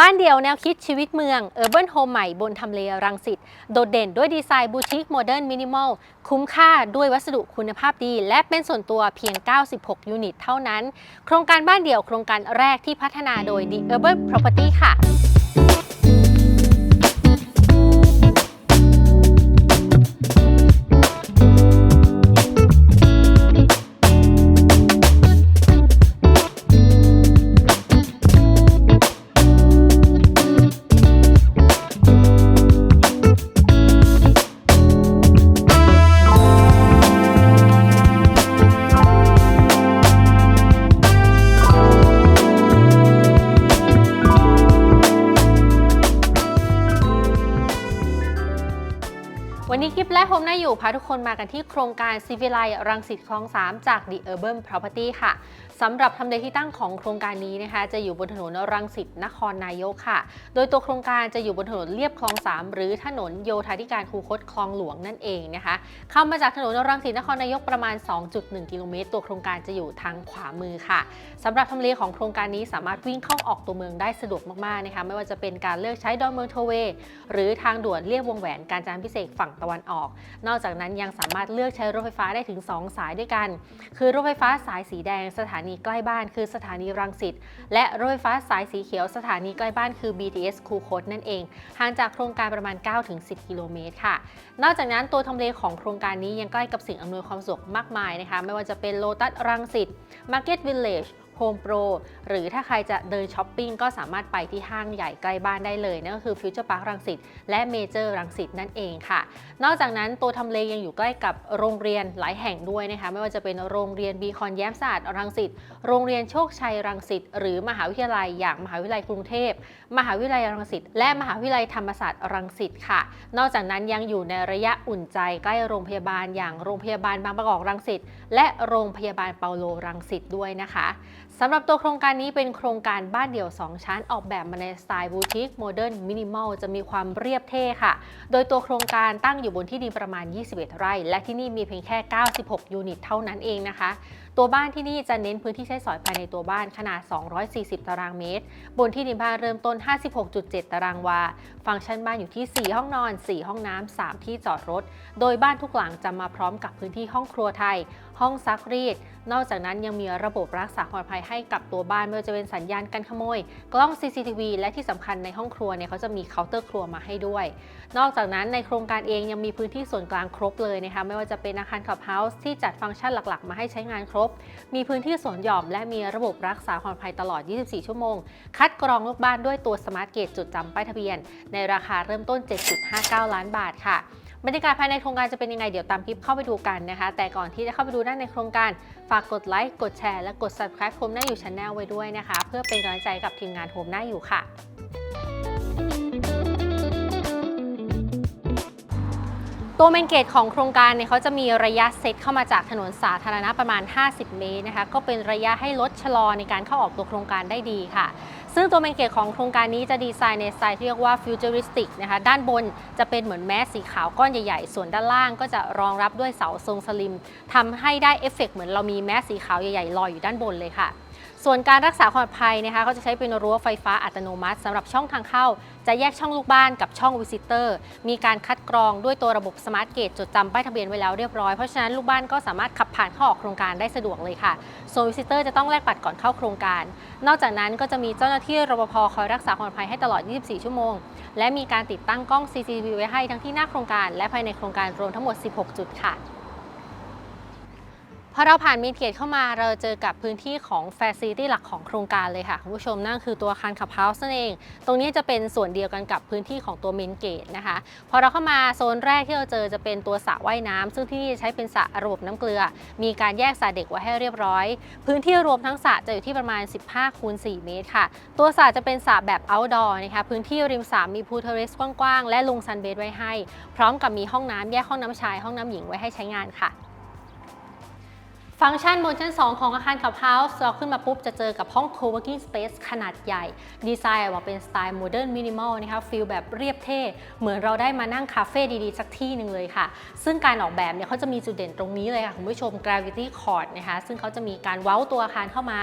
บ้านเดี่ยวแนวคิดชีวิตเมือง Urban Home ใหม่บนทำเลรังสิตโดดเด่นด้วยดีไซน์บูติกโมเดิร์นมินิมอลคุ้มค่าด้วยวัสดุคุณภาพดี และเป็นส่วนตัวเพียง 96 ยูนิตเท่านั้น โครงการบ้านเดี่ยวโครงการแรกที่พัฒนาโดย The Urban Property ค่ะ พาทุกคนมากันที่โครงการซีวิไลรังสิตคลอง 3 จาก The Urban Property ค่ะสำหรับทำเลที่ตั้งของโครงการนี้นะคะ จะอยู่บนถนนรังสิตนครนายกค่ะ โดยตัวโครงการจะอยู่บนถนนเลียบคลอง 3 หรือถนนโยธาธิการคูคตคลองหลวงนั่นเองนะคะ เข้ามาจากถนนรังสิตนครนายกประมาณ 2.1 กิโลเมตร ตัวโครงการจะอยู่ทางขวามือค่ะสำหรับทำเลของโครงการนี้สามารถวิ่งเข้าออกตัวเมืองได้สะดวกมากๆนะคะ ไม่ว่าจะเป็นการเลือกใช้ดอนเมืองโทเวหรือทางด่วนเลียบวงแหวนการจนาพิเศษฝั่งตะวันออก นอกจากนั้นยังสามารถเลือกใช้รถไฟฟ้าได้ถึง 2 สายด้วยกัน คือรถไฟฟ้าสายสีแดงสถานีนีใกล้บ้านคือสถานีรังสิตและรถไฟฟ้าสายสีเขียวสถานีใกล้บ้านคือ BTS คูคตนั่นเองห่างจากโครงการประมาณ 9-10 กิโลเมตรค่ะ นอกจากนั้นตัวทำเลของโครงการนี้ยังใกล้กับสิ่งอำนวยความสะดวกมากมายนะคะ ไม่ว่าจะเป็นโลตัสรังสิต Market Village Home Pro หรือถ้าใครจะเดินช้อปปิ้งก็สามารถไปที่ห้างใหญ่ใกล้บ้านได้เลยนั่นก็คือ Future Park รังสิตและ Major รังสิตนั่นเองค่ะ นอกจากนั้นตัวทำเลยังอยู่ใกล้กับโรงเรียนหลายแห่งด้วยนะคะไม่ว่าจะเป็นโรงเรียนบีคอนแย้มศาสะอาดรังสิตโรงเรียนโชคชัยรังสิตหรือมหาวิทยาลัยอย่างมหาวิทยาลัยกรุงเทพ มหาวิทยาลัยรังสิตและมหาวิทยาลัยธรรมศาสตร์รังสิตค่ะ นอกจากนั้นยังอยู่ในระยะอุ่นใจใกล้โรงพยาบาลอย่างโรงพยาบาลบางประกอบรังสิตและโรงพยาบาลเปาโลรังสิตด้วยนะคะ สำหรับตัวโครงการนี้เป็นโครงการบ้านเดี่ยว 2 ชั้น ออกแบบมาในสไตล์บูติกโมเดิร์นมินิมอลจะมีความเรียบเท่ค่ะ โดยตัวโครงการตั้งอยู่บนที่ดินประมาณ 21 ไร่ และที่นี่มีเพียงแค่ 96 ยูนิตเท่านั้นเองนะคะ ตัวบ้านที่นี่จะเน้นพื้นที่ใช้สอยภายในตัวบ้านขนาด 240 ตารางเมตร บนที่ดินบ้านเริ่มต้น 56.7 ตารางวา ฟังก์ชันบ้านอยู่ที่ 4 ห้องนอน 4 ห้องน้ำ3ที่จอดรถ โดยบ้านทุกหลังจะมาพร้อมกับพื้นที่ห้องครัวไทยห้องซักรีด นอกจากนั้นยังมีระบบรักษาความปลอดภัยให้กับตัวบ้านไม่ว่าจะเป็นสัญญาณกันขโมย กล้อง CCTV และที่สำคัญในห้องครัวเนี่ยเขาจะมีเคาน์เตอร์ครัวมาให้ด้วย นอกจากนั้นในโครงการเองยังมีพื้นที่ส่วนกลางครบเลยนะคะไม่ว่าจะเป็นอาคารขับเฮาส์ที่จัดฟังก์ชันหลักๆ มาให้ใช้งานครบ มีพื้นที่สวนหย่อม และมีระบบรักษาความปลอดภัยตลอด 24 ชั่วโมง คัดกรองลูกบ้านด้วยตัวสมาร์ทเกตจุดจำป้ายทะเบียน ในราคาเริ่มต้น 7.59 ล้านบาทค่ะ บรรยากาศภายในโครงการจะเป็นยังไงเดี๋ยวตามคลิปเข้าไปดูกันนะคะ แต่ก่อนที่จะเข้าไปดูด้านในโครงการ ฝากกดไลค์กดแชร์และกด subscribe โฮมหน้าอยู่ช anel ไว้ด้วยนะคะ เพื่อเป็นกำลังใจกับทีมงานโฮมหน้าอยู่ค่ะตัวเมนเกตของโครงการเนี่ยเขาจะมีระยะเซตเข้ามาจากถนนสาธารณะประมาณ 50 เมตรนะคะ ก็เป็นระยะให้รถชะลอในการเข้าออกตัวโครงการได้ดีค่ะ ซึ่งตัวเมนเกตของโครงการนี้จะดีไซน์ในสไตล์ที่เรียกว่าฟิวเจอริสติกนะคะด้านบนจะเป็นเหมือนแมสสีขาวก้อนใหญ่ๆ ส่วนด้านล่างก็จะรองรับด้วยเสาทรงสลิมทำให้ได้เอฟเฟกต์เหมือนเรามีแมสสีขาวใหญ่ๆลอยอยู่ด้านบนเลยค่ะ ส่วนการรักษาความปลอดภัยนะคะเขาจะใช้เป็นรั้วไฟฟ้าอัตโนมัติสำหรับช่องทางเข้า จะแยกช่องลูกบ้านกับช่องวิสิเตอร์ มีการคัดกรองด้วยตัวระบบสมาร์ทเกตจดจำป้ายทะเบียนไว้แล้วเรียบร้อย เพราะฉะนั้นลูกบ้านก็สามารถขับผ่านเข้าออกโครงการได้สะดวกเลยค่ะส่วนวิสิเตอร์จะต้องแลกบัตรก่อนเข้าโครงการ นอกจากนั้นก็จะมีเจ้าหน้าที่รปภคอยรักษาความปลอดภัยให้ตลอด 24 ชั่วโมง และมีการติดตั้งกล้อง CCTV ไว้ให้ทั้งที่หน้าโครงการ และภายในโครงการรวมทั้งหมด 16 จุดค่ะ พอเราผ่านมีเทียเข้ามาเราเจอกับพื้นที่ของแฟซิลิตี้หลักของโครงการเลยค่ะคุณผู้ชมนั่นคือตัวอาคารขับเฮาส์นั่นเอง ตรงนี้จะเป็นส่วนเดียวกันกับพื้นที่ของตัวเมนเกตนะคะพอเราเข้ามาโซนแรกที่เราเจอจะเป็นตัวสระว่ายน้ำซึ่งที่นี่จะใช้เป็นสระระบบน้ำเกลือ มีการแยกสระเด็กไว้ให้เรียบร้อย พื้นที่รวมทั้งสระจะอยู่ที่ประมาณ 15คูณ4เมตรค่ะ ตัวสระจะเป็นสระแบบ outdoor นะคะพื้นที่ริมสระมีพูลเทอร์เรสกว้างๆและลงซันเบดไว้ให้ พร้อมกับมีห้องน้ำแยกห้องน้ำชายห้องน้ำหญิงไว้ให้ใช้งานค่ะ ฟังก์ชันบนชั้น 2 ของอาคารขับเฮาส์เราขึ้นมาปุ๊บจะเจอกับห้อง co-working space ขนาดใหญ่ ดีไซน์ออกมาเป็นสไตล์โมเดิร์นมินิมอลนะคะฟิลแบบเรียบเท่ เหมือนเราได้มานั่งคาเฟ่ดีๆ สักที่หนึ่งเลยค่ะ ซึ่งการออกแบบเนี่ยเขาจะมีจุดเด่นตรงนี้เลยค่ะคุณผู้ชม gravity cord นะคะซึ่งเขาจะมีการเว้าตัวอาคารเข้ามา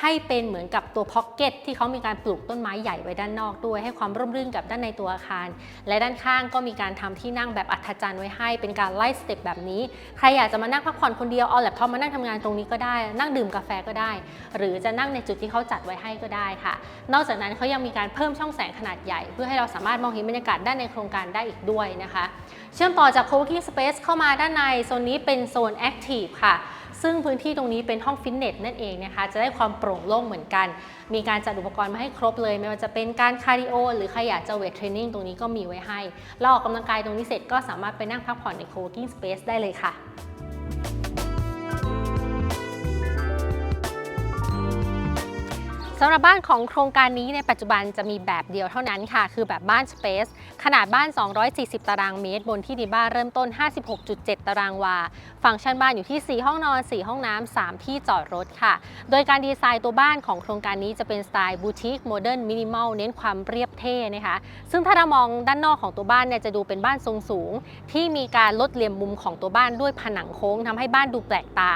ให้เป็นเหมือนกับตัวพ็อกเก็ตที่เขามีการปลูกต้นไม้ใหญ่ไว้ด้านนอกด้วย ให้ความร่มรื่นกับด้านในตัวอาคาร และด้านข้างก็มีการทำที่นั่งแบบอัศจรรย์ไว้ให้ เป็นการไล่สเต็ปแบบนี้ใครอยากจะมานั่งพักผ่อนคนเดียวเอาแล็ปท็อปมานั่งทำงานตรงนี้ก็ได้ นั่งดื่มกาแฟก็ได้ หรือจะนั่งในจุดที่เขาจัดไว้ให้ก็ได้ค่ะ นอกจากนั้นเขายังมีการเพิ่มช่องแสงขนาดใหญ่ เพื่อให้เราสามารถมองเห็นบรรยากาศด้านในโครงการได้อีกด้วยนะคะ เชื่อมต่อจาก co-working space เข้ามาด้านในโซนนี้เป็นโซน active ค่ะซึ่งพื้นที่ตรงนี้เป็นห้องฟิตเนสนั่นเองนะคะ จะได้ความโปร่งโล่งเหมือนกัน มีการจัดอุปกรณ์มาให้ครบเลย ไม่ว่าจะเป็นการคาร์ดิโอหรือใครอยากจะเวทเทรนนิ่งตรงนี้ก็มีไว้ให้เราออกกำลังกายตรงนี้เสร็จก็สามารถไปนั่งพักผ่อนใน co-working space ได้เลยค่ะำหรับบ้านของโครงการนี้ในปัจจุบันจะมีแบบเดียวเท่านั้นค่ะ คือแบบบ้าน Space ขนาดบ้าน 240 ตารางเมตร บนที่ดินบ้านเริ่มต้น 56.7 ตารางวา ฟังก์ชันบ้านอยู่ที่ 4 ห้องนอน 4 ห้องน้ำ 3 ที่จอดรถค่ะ โดยการดีไซน์ตัวบ้านของโครงการนี้จะเป็นสไตล์บูติกโมเดิร์นมินิมอลเน้นความเรียบเท่นะคะ ซึ่งถ้าเรามองด้านนอกของตัวบ้านเนี่ยจะดูเป็นบ้านทรงสูง ที่มีการลดเหลี่ยมมุมของตัวบ้านด้วยผนังโค้งทำให้บ้านดูแปลกตา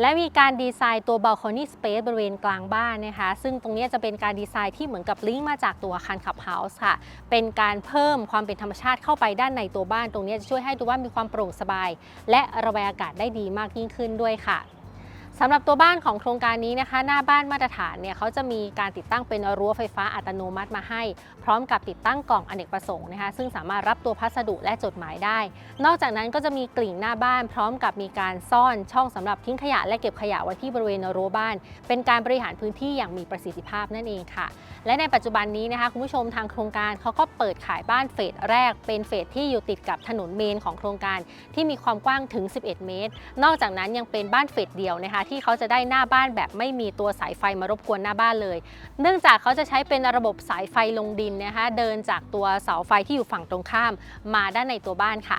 และมีการดีไซน์ตัว balcony space บริเวณกลางบ้านนะคะ ซึ่งตรงงนี้จะเป็นการดีไซน์ที่เหมือนกับลิงก์มาจากตัวอาคารขับเฮาส์ค่ะ เป็นการเพิ่มความเป็นธรรมชาติเข้าไปด้านในตัวบ้าน ตรงนี้จะช่วยให้ตัวบ้านมีความโปร่งสบาย และระบายอากาศได้ดีมากยิ่งขึ้นด้วยค่ะ สำหรับตัวบ้านของโครงการนี้นะคะ หน้าบ้านมาตรฐานเนี่ยเขาจะมีการติดตั้งเป็นรั้วไฟฟ้าอัตโนมัติมาให้ พร้อมกับติดตั้งกล่องอเนกประสงค์นะคะ ซึ่งสามารถรับตัวพัสดุและจดหมายได้ นอกจากนั้นก็จะมีกลิ่งหน้าบ้าน พร้อมกับมีการซ่อนช่องสำหรับทิ้งขยะและเก็บขยะไว้ที่บริเวณรั้วบ้าน เป็นการบริหารพื้นที่อย่างมีประสิทธิภาพนั่นเองค่ะ และในปัจจุบันนี้นะคะคุณผู้ชมทางโครงการเขาก็เปิดขายบ้านเฟสแรก เป็นเฟสที่อยู่ติดกับถนนเมนของโครงการ ที่มีความกว้างถึง 11 เมตร นอกจากนั้นยังเป็นบ้านเฟสเดียวนะคะที่เขาจะได้หน้าบ้านแบบไม่มีตัวสายไฟมารบกวนหน้าบ้านเลย เนื่องจากเขาจะใช้เป็นระบบสายไฟลงดินนะคะเดินจากตัวเสาไฟที่อยู่ฝั่งตรงข้าม มาด้านในตัวบ้านค่ะ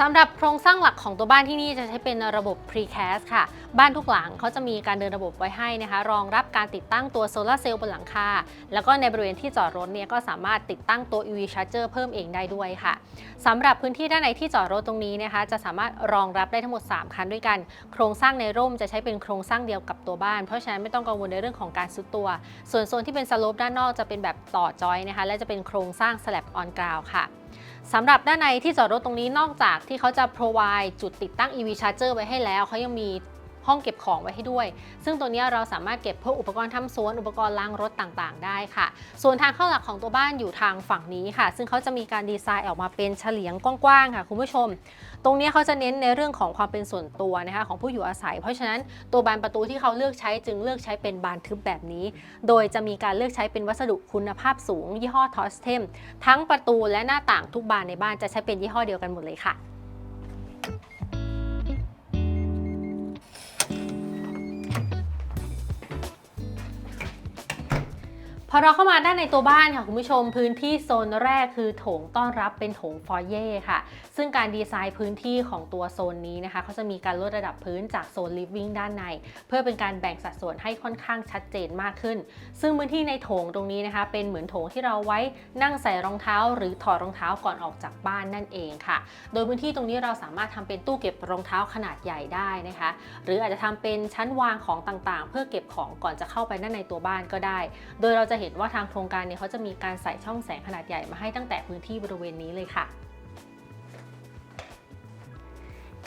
สำหรับโครงสร้างหลักของตัวบ้านที่นี่จะใช้เป็นระบบ precast ค่ะ บ้านทุกหลังเขาจะมีการเดินระบบไว้ให้นะคะ รองรับการติดตั้งตัวโซลาเซลล์บนหลังคา แล้วก็ในบริเวณที่จอดรถเนี่ยก็สามารถติดตั้งตัว EV charger เพิ่มเองได้ด้วยค่ะสำหรับพื้นที่ด้านในที่จอดรถตรงนี้นะคะ จะสามารถรองรับได้ทั้งหมด 3 คันด้วยกัน โครงสร้างในร่มจะใช้เป็นโครงสร้างเดียวกับตัวบ้าน เพราะฉะนั้นไม่ต้องกังวลในเรื่องของการซุดตัว ส่วนโซนที่เป็นสโลปด้านนอกจะเป็นแบบต่อจอยนะคะ และจะเป็นโครงสร้าง slab on ground ค่ะ สำหรับด้านในที่จอดรถตรงนี้นอกจากที่เขาจะ provide จุดติดตั้ง EV charger ไว้ให้แล้ว เขายังมี ห้องเก็บของไว้ให้ด้วย ซึ่งตัวนี้เราสามารถเก็บพวกอุปกรณ์ทำสวนอุปกรณ์ล้างรถต่างๆ ได้ค่ะ ส่วนทางเข้าหลักของตัวบ้านอยู่ทางฝั่งนี้ค่ะ ซึ่งเขาจะมีการดีไซน์ออกมาเป็นเฉลียงกว้างๆค่ะคุณผู้ชม ตรงนี้เขาจะเน้นในเรื่องของความเป็นส่วนตัวนะคะของผู้อยู่อาศัย เพราะฉะนั้นตัวบานประตูที่เขาเลือกใช้จึงเลือกใช้เป็นบานทึบแบบนี้ โดยจะมีการเลือกใช้เป็นวัสดุคุณภาพสูง ยี่ห้อทอสเทมทั้งประตูและหน้าต่างทุกบานในบ้านจะใช้เป็นยี่ห้อเดียวกันหมดเลยค่ะ พอเราเข้ามาด้านในตัวบ้านค่ะคุณผู้ชมพื้นที่โซนแรกคือโถงต้อนรับเป็นโถงฟอยเย่ค่ะ ซึ่งการดีไซน์พื้นที่ของตัวโซนนี้นะคะเขาจะมีการลดระดับพื้นจากโซนลิฟวิ่งด้านใน เพื่อเป็นการแบ่งสัดส่วนให้ค่อนข้างชัดเจนมากขึ้น ซึ่งพื้นที่ในโถงตรงนี้นะคะ เป็นเหมือนโถงที่เราไว้นั่งใส่รองเท้า หรือถอดรองเท้าก่อนออกจากบ้านนั่นเองค่ะ โดยพื้นที่ตรงนี้เราสามารถทำเป็นตู้เก็บรองเท้าขนาดใหญ่ได้นะคะ หรืออาจจะทำเป็นชั้นวางของต่างๆ เพื่อเก็บของก่อนจะเข้าไปด้านในตัวบ้านก็ได้ โดยเราจะเห็นว่าทางโครงการเนี่ยเขาจะมีการใส่ช่องแสงขนาดใหญ่มาให้ตั้งแต่พื้นที่บริเวณนี้เลยค่ะ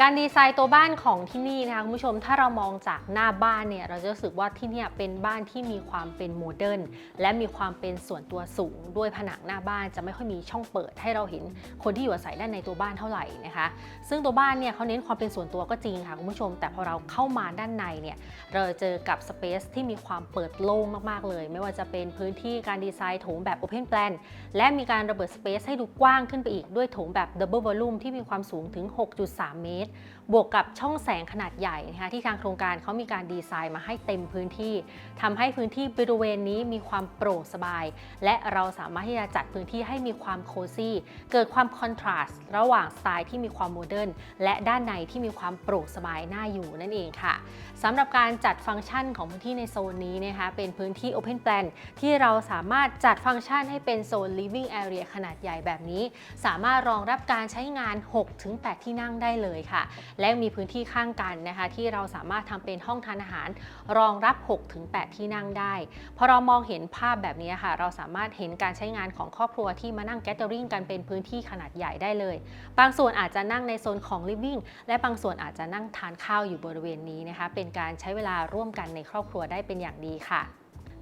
การดีไซน์ตัวบ้านของที่นี่นะคะคุณผู้ชมถ้าเรามองจากหน้าบ้านเนี่ยเราจะรู้สึกว่าที่นี่เป็นบ้านที่มีความเป็นโมเดิร์นและมีความเป็นส่วนตัวสูง ด้วยผนังหน้าบ้านจะไม่ค่อยมีช่องเปิด ให้เราเห็นคนที่อยู่อาศัยด้านในตัวบ้านเท่าไหร่นะคะ ซึ่งตัวบ้านเนี่ยเขาเน้นความเป็นส่วนตัวก็จริงค่ะคุณผู้ชม แต่พอเราเข้ามาด้านในเนี่ยเราเจอกับสเปซที่มีความเปิดโล่งมากๆเลย ไม่ว่าจะเป็นพื้นที่การดีไซน์โถงแบบ Open Plan และมีการระเบิดสเปซให้ดูกว้างขึ้นไปอีกด้วยโถงแบบ Double Volume ที่มีความสูงถึง 6.3 เมตรตรบวกกับช่องแสงขนาดใหญ่นะคะที่ทางโครงการเขามีการดีไซน์มาให้เต็มพื้นที่ทำให้พื้นที่บริเวณนี้มีความโปร่งสบาย และเราสามารถที่จะจัดพื้นที่ให้มีความโคซี่ เกิดความคอนทราสต์ระหว่างสไตล์ที่มีความโมเดิร์นและด้านในที่มีความโปร่งสบายน่าอยู่นั่นเองค่ะสำหรับการจัดฟังก์ชันของพื้นที่ในโซนนี้นะคะเป็นพื้นที่ Open Plan ที่เราสามารถจัดฟังก์ชันให้เป็นโซน Living Area ขนาดใหญ่แบบนี้ สามารถรองรับการใช้งาน 6-8 ที่นั่งได้เลยค่ะและมีพื้นที่ข้างกันนะคะที่เราสามารถทำเป็นห้องทานอาหาร รองรับ 6-8 ที่นั่งได้พอเรามองเห็นภาพแบบนี้ค่ะ เราสามารถเห็นการใช้งานของครอบครัวที่มานั่งแก t เ r อริงกันเป็นพื้นที่ขนาดใหญ่ได้เลย บางส่วนอาจจะนั่งในโซนของ living และบางส่วนอาจจะนั่งทานข้าวอยู่บริเวณนี้นะคะ เป็นการใช้เวลาร่วมกันในครอบครัวได้เป็นอย่างดีค่ะ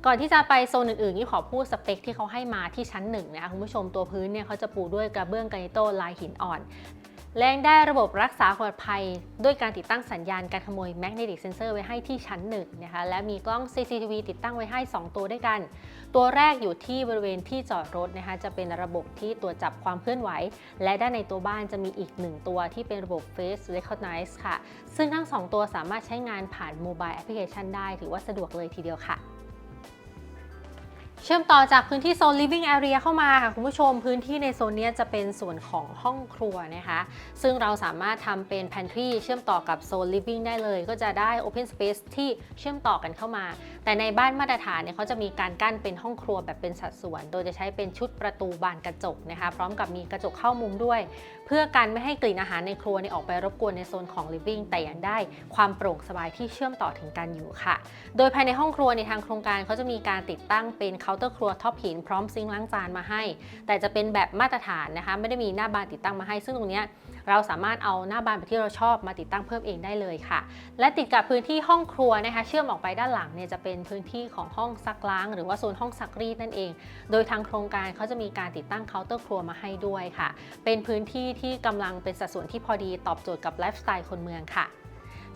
ก่อนที่จะไปโซนอื่นๆนี่ขอพูดสเปคที่เขาให้มาที่ชั้นหนึ่งนะคะคุณผู้ชมตัวพื้นเนี่ยเขาจะปูด้วยกระเบื้องกรานิโต้ลายหินอ่อน แรงได้ระบบรักษาความปลอดภัย ด้วยการติดตั้งสัญญาณการขโมย Magnetic Sensor ไว้ให้ที่ชั้นหนึ่งนะคะและมีกล้อง CCTV ติดตั้งไว้ให้ 2 ตัวด้วยกัน ตัวแรกอยู่ที่บริเวณที่จอดรถนะคะจะเป็นระบบที่ตรวจจับความเคลื่อนไหว และด้านในตัวบ้านจะมีอีกหนึ่งตัวที่เป็นระบบ Face Recognize ค่ะ ซึ่งทั้ง 2 ตัวสามารถใช้งานผ่านโมบายแอปพลิเคชันได้ ถือว่าสะดวกเลยทีเดียวค่ะ เชื่อมต่อจากพื้นที่โซน living area เข้ามาค่ะคุณผู้ชมพื้นที่ในโซนนี้จะเป็นส่วนของห้องครัวนะคะ ซึ่งเราสามารถทำเป็น pantry เชื่อมต่อกับโซน living ได้เลย ก็จะได้ open space ที่เชื่อมต่อกันเข้ามา แต่ในบ้านมาตรฐานเนี่ยเขาจะมีการกั้นเป็นห้องครัวแบบเป็นสัดส่วน โดยจะใช้เป็นชุดประตูบานกระจกนะคะพร้อมกับมีกระจกเข้ามุมด้วย เพื่อกันไม่ให้กลิ่นอาหารในครัวเนี่ยออกไปรบกวนในโซนของ living แต่ยังได้ความโปร่งสบายที่เชื่อมต่อถึงกันอยู่ค่ะ โดยภายในห้องครัวในทางโครงการเขาจะมีการติดตั้งเป็นเคาน์เตอร์ครัวท็อปหินพร้อมซิงค์ล้างจานมาให้ แต่จะเป็นแบบมาตรฐานนะคะ ไม่ได้มีหน้าบานติดตั้งมาให้ ซึ่งตรงนี้เราสามารถเอาหน้าบานแบบที่เราชอบมาติดตั้งเพิ่มเองได้เลยค่ะ และติดกับพื้นที่ห้องครัวนะคะ เชื่อมออกไปด้านหลังเนี่ยจะเป็นพื้นที่ของห้องซักล้าง หรือว่าโซนห้องซักรีดนั่นเอง โดยทางโครงการเขาจะมีการติดตั้งเคาน์เตอร์ครัวมาให้ด้วยค่ะ เป็นพื้นที่ที่กำลังเป็นสัดส่วนที่พอดีตอบโจทย์กับไลฟ์สไตล์คนเมืองค่ะ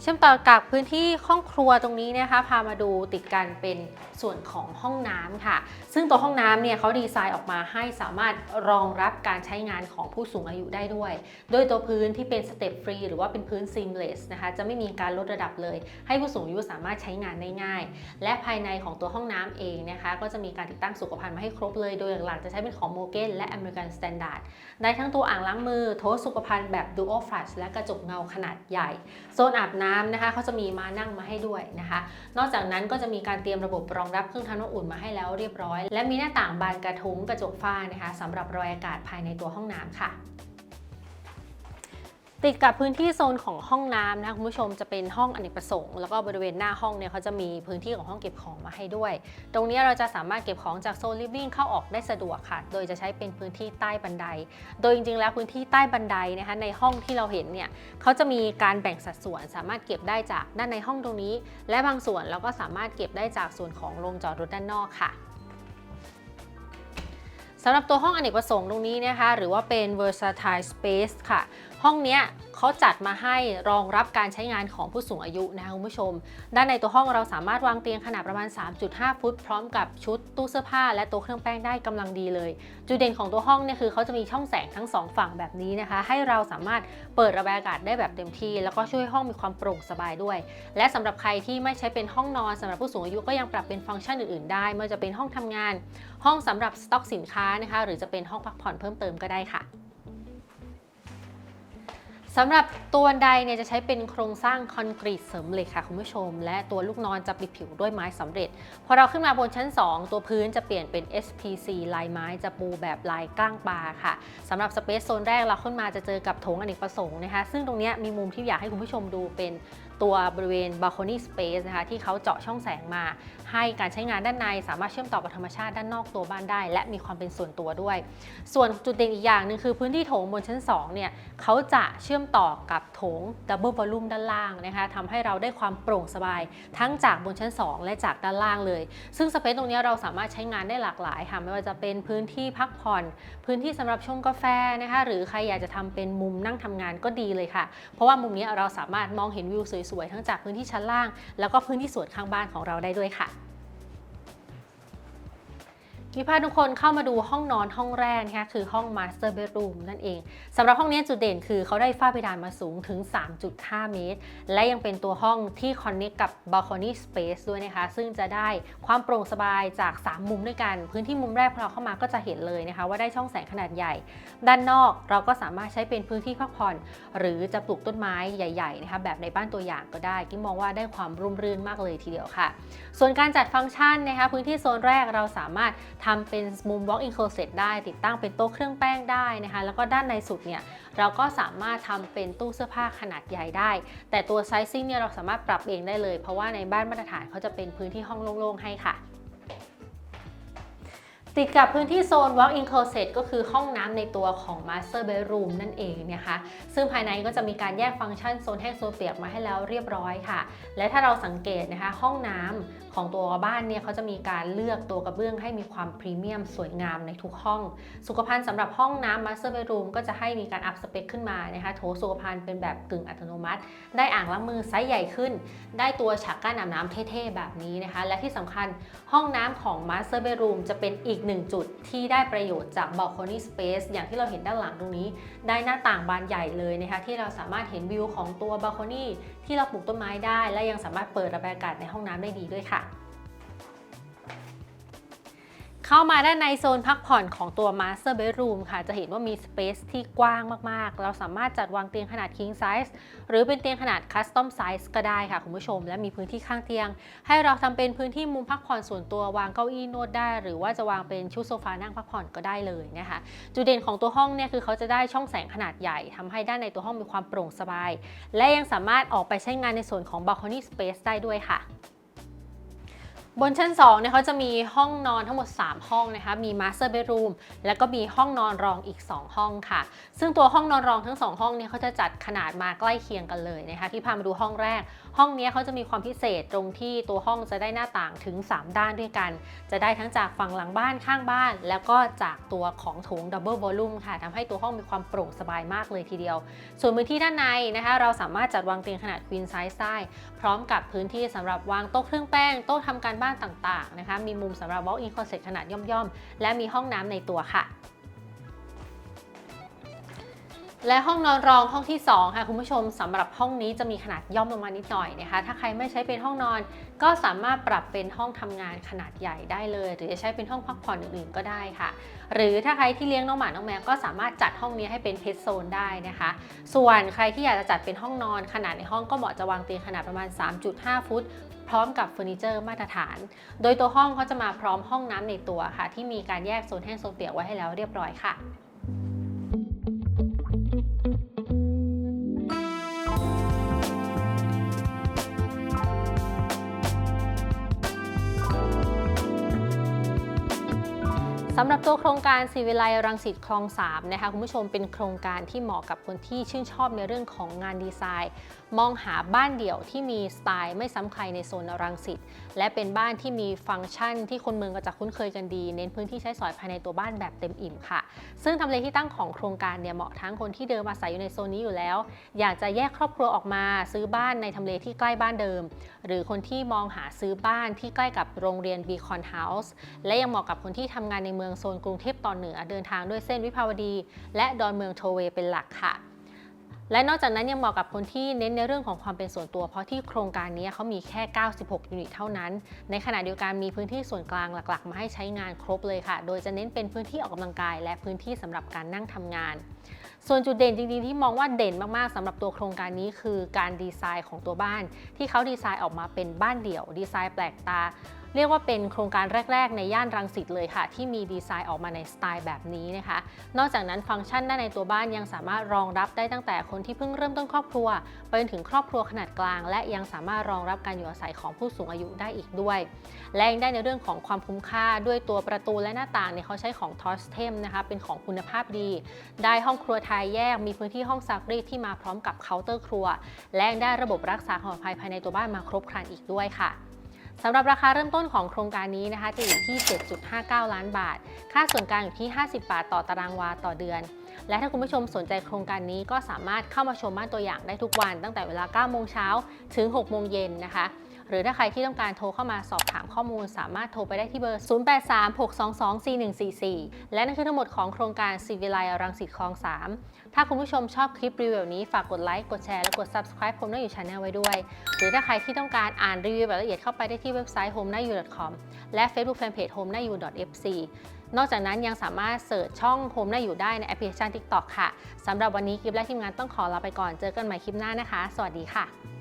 เชื่อมต่อกับพื้นที่ห้องครัวตรงนี้นะคะพามาดูติดกันเป็นส่วนของห้องน้ำค่ะ ซึ่งตัวห้องน้ำเนี่ยเขาดีไซน์ออกมาให้สามารถรองรับการใช้งานของผู้สูงอายุได้ด้วย โดยตัวพื้นที่เป็นสเต็ปฟรีหรือว่าเป็นพื้น seamless นะคะจะไม่มีการลดระดับเลย ให้ผู้สูงอายุสามารถใช้งานได้ง่าย และภายในของตัวห้องน้ำเองนะคะ ก็จะมีการติดตั้งสุขภัณฑ์มาให้ครบเลย โดยหลักๆจะใช้เป็นของ Mogen และ American Standard ได้ทั้งตัวอ่างล้างมือโถสุขภัณฑ์แบบ Dual Flush และกระจกเงาขนาดใหญ่โซนอาบน้ำนะคะเขาจะมีมานั่งมาให้ด้วยนะคะ นอกจากนั้นก็จะมีการเตรียมระบบรองรับเครื่องทำน้ำอุ่นมาให้แล้วเรียบร้อย และมีหน้าต่างบานกระทุ้งกระจกฝ้านะคะสำหรับรอยอากาศภายในตัวห้องน้ำค่ะ ติดกับพื้นที่โซนของห้องน้ำนะคุณผู้ชมจะเป็นห้องอเนกประสงค์แล้วก็บริเวณหน้าห้องเนี่ยเขาจะมีพื้นที่ของห้องเก็บของมาให้ด้วย ตรงนี้เราจะสามารถเก็บของจากโซนลิฟวิ่งเข้าออกได้สะดวกค่ะ โดยจะใช้เป็นพื้นที่ใต้บันได โดยจริงๆ แล้วพื้นที่ใต้บันไดนะคะในห้องที่เราเห็นเนี่ยเขาจะมีการแบ่งสัดส่วน สามารถเก็บได้จากด้านในห้องตรงนี้ และบางส่วนเราก็สามารถเก็บได้จากส่วนของโรงจอดรถด้านนอกค่ะ สำหรับตัวห้องอเนกประสงค์ตรงนี้นะคะ หรือว่าเป็น versatile space ค่ะ ห้องเนี้ย เขาจัดมาให้รองรับการใช้งานของผู้สูงอายุนะคะคุณผู้ชม ด้านในตัวห้องเราสามารถวางเตียงขนาดประมาณ 3.5 ฟุต พร้อมกับชุดตู้เสื้อผ้า และโตัวเครื่องแป้งได้กำลังดีเลย จุดเด่นของตัวห้องเนี่ยคือเขาจะมีช่องแสงทั้งสองฝั่งแบบนี้นะคะ ให้เราสามารถเปิดระบายอากาศได้แบบเต็มที่ แล้วก็ช่วยห้องมีความโปร่งสบายด้วย และสำหรับใครที่ไม่ใช้เป็นห้องนอนสำหรับผู้สูงอายุก็ยังปรับเป็นฟังก์ชันอื่นๆได้ไม่ว่าจะเป็นห้องทำงาน ห้องสำหรับสต็อกสินค้านะคะ หรือจะเป็นห้องพักผ่อนเพิ่มเติมก็ได้ค่ะ สำหรับตัวบันไดเนี่ยจะใช้เป็นโครงสร้างคอนกรีตเสริมเหล็กค่ะคุณผู้ชม และตัวลูกนอนจะปิดผิวด้วยไม้สำเร็จ พอเราขึ้นมาบนชั้น 2 ตัวพื้นจะเปลี่ยนเป็น SPC ลายไม้จะปูแบบลายก้างปลาค่ะสำหรับสเปซโซนแรกเราขึ้นมาจะเจอกับโถงอเนกประสงค์นะคะ ซึ่งตรงนี้มีมุมที่อยากให้คุณผู้ชมดูเป็นตัวบริเวณ balcony space นะคะที่เขาเจาะช่องแสงมา ให้การใช้งานด้านในสามารถเชื่อมต่อกับธรรมชาติด้านนอกตัวบ้านได้ และมีความเป็นส่วนตัวด้วย ส่วนจุดเด่นอีกอย่างหนึ่งคือพื้นที่โถงบนชั้น 2 เนี่ยเขาจะเชื่อมต่อกับโถงดับเบิลวอลลุ่มด้านล่างนะคะทำให้เราได้ความโปร่งสบาย ทั้งจากบนชั้น 2 และจากด้านล่างเลย ซึ่งสเปซตรงนี้เราสามารถใช้งานได้หลากหลายค่ะไม่ว่าจะเป็นพื้นที่พักผ่อน พื้นที่สำหรับชงกาแฟนะคะหรือใครอยากจะทำเป็นมุมนั่งทำงานก็ดีเลยค่ะ เพราะว่ามุมนี้เราสามารถมองเห็นวิวสวยๆทั้งจากพื้นที่ชั้นล่าง แล้วก็พื้นที่สวนข้างบ้านของเราได้ด้วยค่ะ พี่พาทุกคนเข้ามาดูห้องนอนห้องแรกนะคะคือห้อง Master Bedroom นั่นเองสำหรับห้องนี้จุดเด่นคือเขาได้ฝ้าเพดานมาสูงถึง 3.5 เมตร และยังเป็นตัวห้องที่ connect กับ balcony space ด้วยนะคะ ซึ่งจะได้ความโปร่งสบายจาก 3 มุมด้วยกัน พื้นที่มุมแรกพอเราเข้ามาก็จะเห็นเลยนะคะ ว่าได้ช่องแสงขนาดใหญ่ ด้านนอกเราก็สามารถใช้เป็นพื้นที่พักผ่อน หรือจะปลูกต้นไม้ใหญ่ๆนะคะแบบในบ้านตัวอย่างก็ได้กิ๊มมองว่าได้ความร่มรื่นมากเลยทีเดียวค่ะ ส่วนการจัดฟังก์ชันนะคะพื้นที่โซนแรกเราสามารถทำเป็นมุม walk-in closet ได้ ติดตั้งเป็นโต๊ะเครื่องแป้งได้นะคะ แล้วก็ด้านในสุดเนี่ยเราก็สามารถทำเป็นตู้เสื้อผ้าขนาดใหญ่ได้ แต่ตัวไซซิ่งเนี่ยเราสามารถปรับเองได้เลย เพราะว่าในบ้านมาตรฐานเขาจะเป็นพื้นที่ห้องโล่งๆให้ค่ะติดกับพื้นที่โซน walk-in closet ก็คือห้องน้ำในตัวของ master bedroom นั่นเองนะคะ ซึ่งภายในก็จะมีการแยกฟังก์ชันโซนแห้งโซนเปียกมาให้แล้วเรียบร้อยค่ะ และถ้าเราสังเกตนะคะ ห้องน้ำ ของตัวบ้านเนี่ยเขาจะมีการเลือกตัวกระเบื้องให้มีความพรีเมียมสวยงามในทุกห้อง สุขภัณฑ์สำหรับห้องน้ำ master bedroom ก็จะให้มีการอัพสเปคขึ้นมานะคะโถสุขภัณฑ์เป็นแบบกึ่งอัตโนมัติ ได้อ่างล้างมือไซส์ใหญ่ขึ้น ได้ตัวฉากกั้นอาบน้ำเท่ๆแบบนี้นะคะ และที่สำคัญห้องน้ำของ master bedroom จะเป็นอีกหนึ่งจุดที่ได้ประโยชน์จาก balcony space อย่างที่เราเห็นด้านหลังตรงนี้ ได้หน้าต่างบานใหญ่เลยนะคะที่เราสามารถเห็นวิวของตัวบ balcony ที่เราปลูกต้นไม้ได้ และยังสามารถเปิดระบายอากาศในห้องน้ำได้ดีด้วยค่ะ เข้ามาด้านในโซนพักผ่อนของตัว Master Bedroom ค่ะ จะเห็นว่ามี Space ที่กว้างมากๆ เราสามารถจัดวางเตียงขนาด King Size หรือเป็นเตียงขนาด Custom Size ก็ได้ค่ะคุณผู้ชม และมีพื้นที่ข้างเตียง ให้เราทำเป็นพื้นที่มุมพักผ่อนส่วนตัววางเก้าอี้นวดได้ หรือว่าจะวางเป็นชุดโซฟานั่งพักผ่อนก็ได้เลยนะคะ จุดเด่นของตัวห้องเนี่ยคือเขาจะได้ช่องแสงขนาดใหญ่ทำให้ด้านในตัวห้องมีความโปร่งสบาย และยังสามารถออกไปใช้งานในส่วนของ Balcony Space ได้ด้วยค่ะ บนชั้น2เนี่ยเขาจะมีห้องนอนทั้งหมด 3 ห้องนะคะ มีมาสเตอร์เบดรูมแล้วก็มีห้องนอนรองอีก 2 ห้องค่ะ ซึ่งตัวห้องนอนรองทั้ง 2 ห้องเนี่ยเขาจะจัดขนาดมาใกล้เคียงกันเลยนะคะ ที่พามาดูห้องแรก ห้องนี้เขาจะมีความพิเศษตรงที่ตัวห้องจะได้หน้าต่างถึง 3 ด้านด้วยกัน จะได้ทั้งจากฝั่งหลังบ้านข้างบ้าน แล้วก็จากตัวของโถง Double Volume ค่ะทำให้ตัวห้องมีความโปร่งสบายมากเลยทีเดียว ส่วนพื้นที่ด้านในนะคะ เราสามารถจัดวางเตียงขนาด Queen Size ได้พร้อมกับพื้นที่สำหรับวางโต๊ะเครื่องแป้งโต๊ะทำการบ้านต่างๆนะคะมีมุมสำหรับ walk-in closet ขนาดย่อมๆและมีห้องน้ำในตัวค่ะ และห้องนอนรองห้องที่ 2 ค่ะ คุณผู้ชมสำหรับห้องนี้จะมีขนาดย่อมลงมานิดหน่อยนะคะ ถ้าใครไม่ใช้เป็นห้องนอน ก็สามารถปรับเป็นห้องทำงานขนาดใหญ่ได้เลย หรือจะใช้เป็นห้องพักผ่อนอื่นๆก็ได้ค่ะ หรือถ้าใครที่เลี้ยงน้องหมาน้องแมวก็สามารถจัดห้องนี้ให้เป็นเพ t โซนได้นะคะ ส่วนใครที่อยากจะจัดเป็นห้องนอนขนาดในห้องก็เหมาะจะวางเตียงขนาดประมาณ 3.5 ฟุตพร้อมกับเฟอร์นิเจอร์มาตรฐาน โดยตัวห้องเขาจะมาพร้อมห้องน้ำในตัวค่ะ ที่มีการแยกโซนแห้งโซนเปียกไว้ให้แล้วเรียบร้อยค่ะ สำหรับตัวโครงการศิวิไลรังสิตคลอง3นะคะคุณผู้ชมเป็นโครงการที่เหมาะกับคนที่ชื่นชอบในเรื่องของงานดีไซน์มองหาบ้านเดี่ยวที่มีสไตล์ไม่ซ้ำใครในโซนรังสิตและเป็นบ้านที่มีฟังก์ชันที่คนเมืองก็จะคุ้นเคยกันดี เน้นพื้นที่ใช้สอยภายในตัวบ้านแบบเต็มอิ่มค่ะ ซึ่งทำเลที่ตั้งของโครงการเนี่ยเหมาะทั้งคนที่เดิมอาศัยอยู่ในโซนนี้อยู่แล้ว อยากจะแยกครอบครัวออกมาซื้อบ้านในทำเลที่ใกล้บ้านเดิม หรือคนที่มองหาซื้อบ้านที่ใกล้กับโรงเรียน Beacon House และยังเหมาะกับคนที่ทำงานในเมืองโซนกรุงเทพตอนเหนือเดินทางด้วยเส้นวิภาวดี และดอนเมืองโทเวเป็นหลักค่ะ และนอกจากนั้นยังเหมาะกับคนที่เน้นในเรื่องของความเป็นส่วนตัว เพราะที่โครงการนี้เขามีแค่ 96 ยูนิตเท่านั้น ในขณะเดียวกันมีพื้นที่ส่วนกลางหลัก ๆ มาให้ใช้งานครบเลยค่ะ โดยจะเน้นเป็นพื้นที่ออกกำลังกาย และพื้นที่สำหรับการนั่งทำงาน ส่วนจุดเด่นจริงๆที่มองว่าเด่นมากๆสำหรับตัวโครงการนี้คือการดีไซน์ของตัวบ้าน ที่เขาดีไซน์ออกมาเป็นบ้านเดี่ยว ดีไซน์แปลกตาเรียกว่าเป็นโครงการแรก ๆ ในย่านรังสิตเลยค่ะ ที่มีดีไซน์ออกมาในสไตล์แบบนี้นะคะ นอกจากนั้นฟังก์ชันด้านในตัวบ้านยังสามารถรองรับได้ตั้งแต่คนที่เพิ่งเริ่มต้นครอบครัว ไปจนถึงครอบครัวขนาดกลาง และยังสามารถรองรับการอยู่อาศัยของผู้สูงอายุได้อีกด้วย และยังได้ในเรื่องของความคุ้มค่าด้วยตัวประตูและหน้าต่างเนี่ยเขาใช้ของทอสเทมนะคะเป็นของคุณภาพดี ได้ห้องครัวไทยแยกมีพื้นที่ห้องซักรีดที่มาพร้อมกับเคาน์เตอร์ครัว และยังได้ระบบรักษาความปลอดภัยภายในตัวบ้านมาครบครันอีกด้วยค่ะ สำหรับราคาเริ่มต้นของโครงการนี้นะคะจะอยู่ที่ 7.59 ล้านบาท ค่าส่วนกลางอยู่ที่ 50 บาทต่อตารางวาต่อเดือน และถ้าคุณผู้ชมสนใจโครงการนี้ก็สามารถเข้ามาชมบ้านตัวอย่างได้ทุกวันตั้งแต่เวลา 9 โมงเช้าถึง 6 โมงเย็นนะคะ หรือถ้าใครที่ต้องการโทรเข้ามาสอบถามข้อมูล สามารถโทรไปได้ที่เบอร์ 0836224144 และนั่นคือทั้งหมดของโครงการซีวิไลรังสิตคลอง 3 ถ้าคุณผู้ชมชอบคลิปรีวิวนี้ฝากกดไลค์กดแชร์และกด subscribe ผมได้อยู่ช anel ไว้ด้วย หรือถ้าใครที่ต้องการอ่านรีวิวแบบละเอียดเข้าไปได้ที่เว็บไซต์ home นายู .com และ Facebook Fanpage home นายู .fc นอกจากนั้นยังสามารถเสิร์ชช่อง Home นาอยู่ได้ในแอปพลิเคชัน TikTok ค่ะ สำหรับวันนี้คลิปและทีมงานต้องขอลาไปก่อน เจอกันใหม่คลิปหน้านะคะ สวัสดีค่ะ